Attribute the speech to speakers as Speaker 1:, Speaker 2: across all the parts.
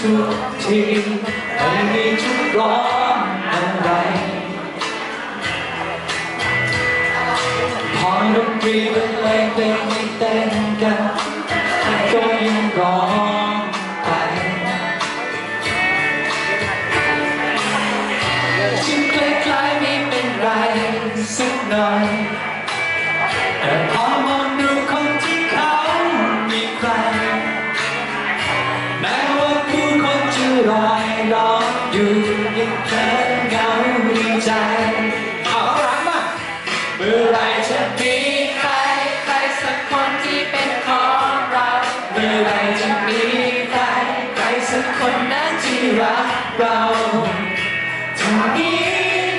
Speaker 1: ทุกทีไม่มีทุกร้อนอะไรพอดนตรีบรรเลงเพลงให้เต้นกันก็ยังร้องไปจึงใกล้ๆไม่เป็นไรสักหน่อย อยู่ยังเคินเงาดีใจเอาพลังมาเมื่อไรจะมีใคร
Speaker 2: ใครสักคนที่เป็นของเรา
Speaker 1: เมื่อไรจะมีใครใครสักคนนั้นที่รักเราท่านี้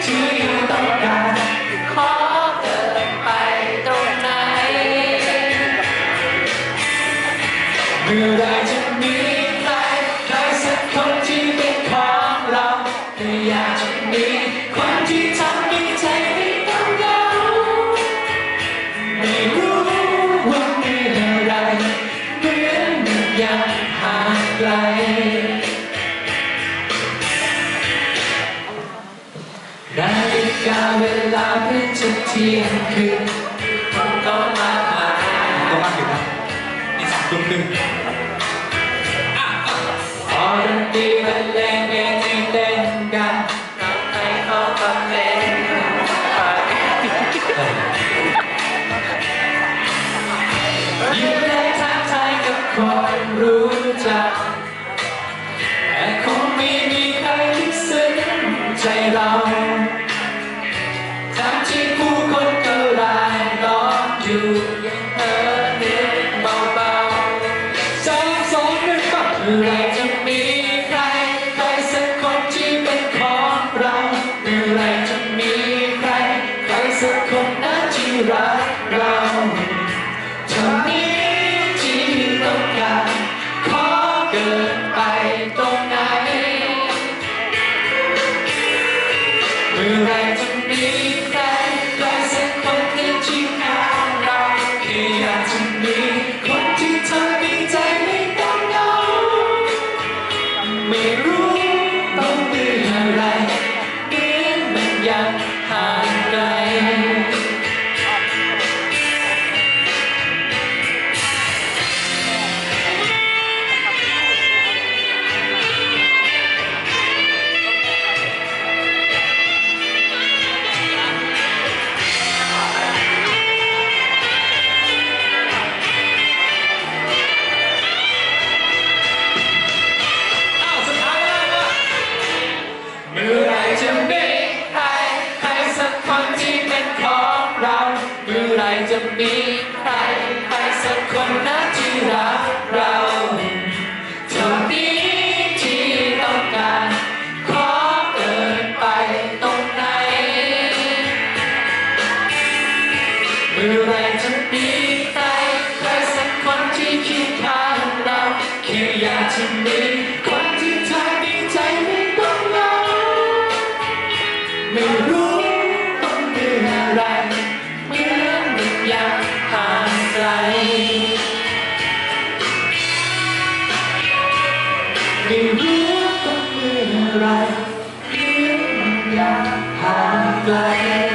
Speaker 1: ที่ต้องการ
Speaker 2: ขอเดินไปตรงไหน
Speaker 1: เมื่อไรจะมี อยากจะมีคนที่ทำให้ใจไม่ต้องเหงาไม่รู้ว่ามื่อไรเหมือนมันยังห่างไกลนาฬิกาเวลาเพิ่งจะเที่ยงคืนก็มาหาก็มาถึงนะนี่สามทุ่มครึ่งายรู้จักแต่คงไม่มีใครที่ซึ้งใจเราทั้งที่ผู้คนก็รายล้อมอยู่ยังเพ้อนึกเบาๆสามสองหนึ่งปั๊บเมื่อ ไจะมีคนที่เธอมีใจไม่ต้องเหงาไม่รู้ต้องเมื่อะไรเหมือนมันยังห่างไกลไม่รู้ต้องเมื่อะไรเหมือนมันยังห่างไกล